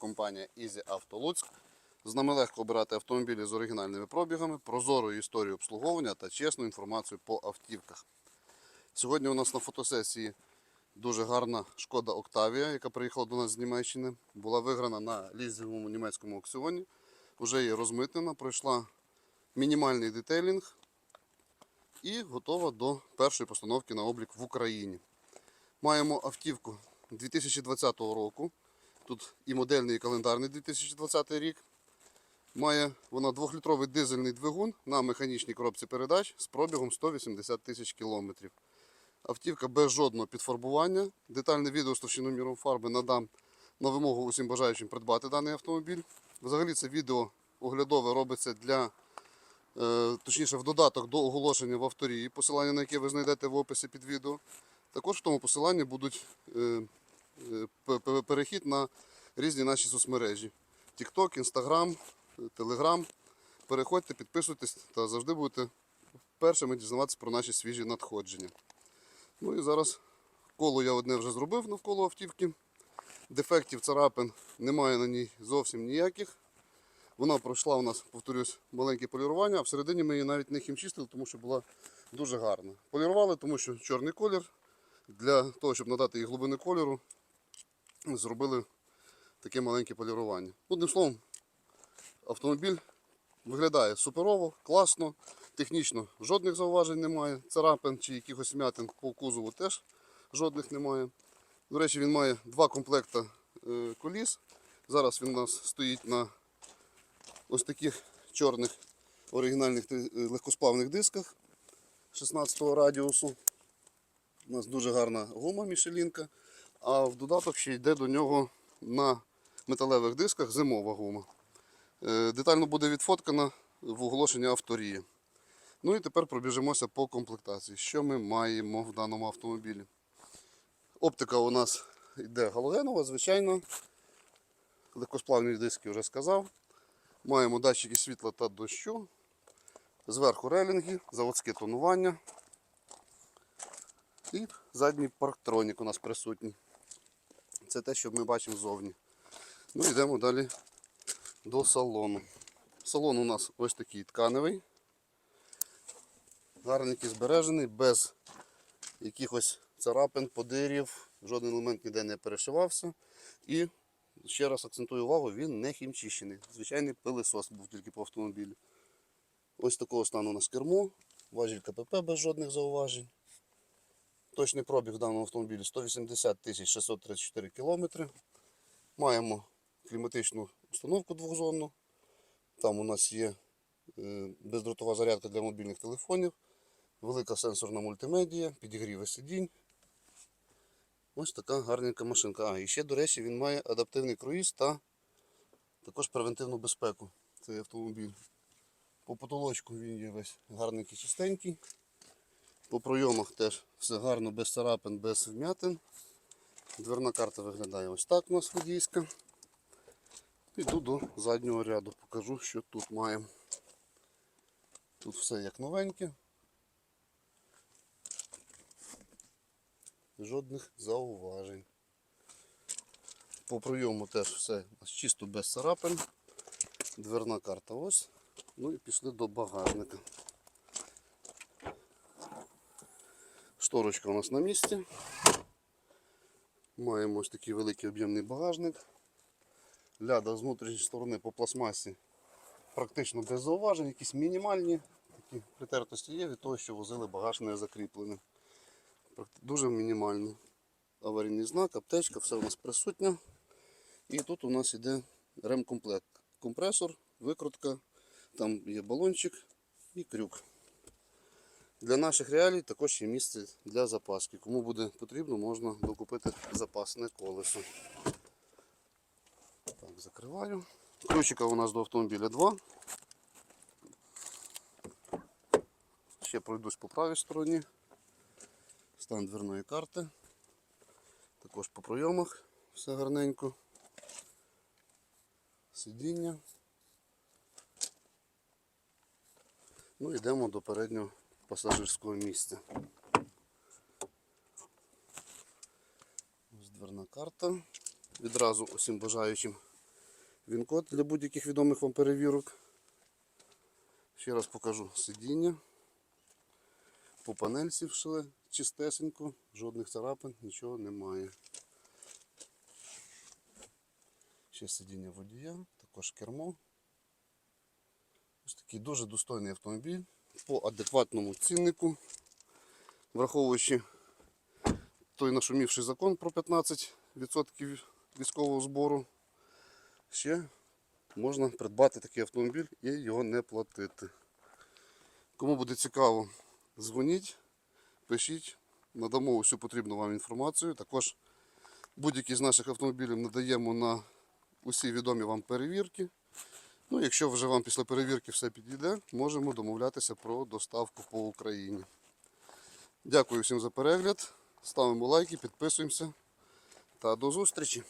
компанія Easy Auto Луцьк. З нами легко обирати автомобілі з оригінальними пробігами, прозорою історією обслуговування та чесну інформацію по автівках. Сьогодні у нас на фотосесії дуже гарна шкода Октавія, яка приїхала до нас з Німеччини. Була виграна на лізинговому німецькому аукціоні. Вже є розмитнена, пройшла мінімальний детейлінг і готова до першої постановки на облік в Україні. Маємо автівку 2020 року. Тут і модельний, і календарний 2020 рік. Має вона 2-літровий дизельний двигун на механічній коробці передач з пробігом 180 тисяч кілометрів. Автівка без жодного підфарбування. Детальне відео з товщиноміром фарби надам на вимогу усім бажаючим придбати даний автомобіль. Взагалі це відео оглядове робиться для, е, точніше, в додаток до оголошення в авторії, посилання на яке ви знайдете в описі під відео. Також в тому посиланні будуть е, перехід на різні наші соцмережі. TikTok, Instagram, е, Telegram. Переходьте, підписуйтесь та завжди будете першими дізнаватися про наші свіжі надходження. Ну і зараз коло я одне вже зробив навколо автівки. Дефектів царапин немає на ній зовсім ніяких. Вона пройшла у нас, повторюсь, маленьке полірування, а всередині ми її навіть не хімчистили, тому що була дуже гарна. Полірували, тому що чорний колір. Для того, щоб надати їй глибини кольору, зробили таке маленьке полірування. Одним словом, автомобіль виглядає суперово, класно, технічно жодних зауважень немає. Царапин чи якихось м'ятин по кузову теж жодних немає. До речі, він має два комплекти е, коліс. Зараз він у нас стоїть на ось таких чорних оригінальних е, легкосплавних дисках 16 радіусу. У нас дуже гарна гума мішелінка, а в додаток ще йде до нього на металевих дисках зимова гума. Е, Детально буде відфоткана в оголошенні авторії. Ну і тепер пробіжимося по комплектації. Що ми маємо в даному автомобілі? Оптика у нас йде галогенова, звичайно. Легкосплавні диски вже сказав. Маємо датчики світла та дощу. Зверху релінги, заводське тонування. І задній парктронік у нас присутній. Це те, що ми бачимо ззовні. Ну, йдемо далі до салону. Салон у нас ось такий тканевий. Гарненький збережений, без якихось царапин, подирів, жоден елемент ніде не перешивався. І ще раз акцентую увагу, він не хімчищений. Звичайний пилисос був тільки по автомобілю. Ось такого стану у нас кермо, важіль КПП без жодних зауважень. Точний пробіг в даному автомобілі 180 тисяч 634 кілометри. Маємо кліматичну установку двохзонну. Там у нас є е, бездротова зарядка для мобільних телефонів, велика сенсорна мультимедія, підігріви сидінь. Ось така гарненька машинка. А, і ще, до речі, він має адаптивний круїз та також превентивну безпеку. Цей автомобіль. По потолочку він є весь гарненький, чистенький. По пройомах теж все гарно, без царапин, без вмятин. Дверна карта виглядає ось так у нас водійська. Піду до заднього ряду, покажу, що тут маємо. Тут все як новеньке. Жодних зауважень. По пройому теж все чисто без царапин. Дверна карта ось. Ну і пішли до багажника. Шторочка у нас на місці. Маємо ось такий великий об'ємний багажник. Ляда з внутрішньої сторони по пластмасі практично без зауважень, якісь мінімальні такі притертості є від того, що возили багаж не закріплений. Дуже мінімально. Аварійний знак, аптечка, все у нас присутнє. І тут у нас іде ремкомплект. Компресор, викрутка, там є балончик і крюк. Для наших реалій також є місце для запаски. Кому буде потрібно, можна докупити запасне колесо. Так, закриваю. Ключика у нас до автомобіля 2. Ще пройдусь по правій стороні. Стан дверної карти. Також по пройомах все гарненько. Сидіння. Ну, йдемо до переднього пасажирського місця. Ось дверна карта. відразу усім бажаючим він-код для будь-яких відомих вам перевірок. Ще раз покажу сидіння. По панельці вшили чистесенько, жодних царапин, нічого немає. Ще сидіння водія, також кермо. Ось такий дуже достойний автомобіль по адекватному ціннику, враховуючи той нашумівший закон про 15% військового збору, ще можна придбати такий автомобіль і його не платити. Кому буде цікаво, дзвоніть, пишіть, надамо усю потрібну вам інформацію. Також будь-який з наших автомобілів надаємо на усі відомі вам перевірки. Ну, якщо вже вам після перевірки все підійде, можемо домовлятися про доставку по Україні. Дякую всім за перегляд. Ставимо лайки, підписуємося та до зустрічі!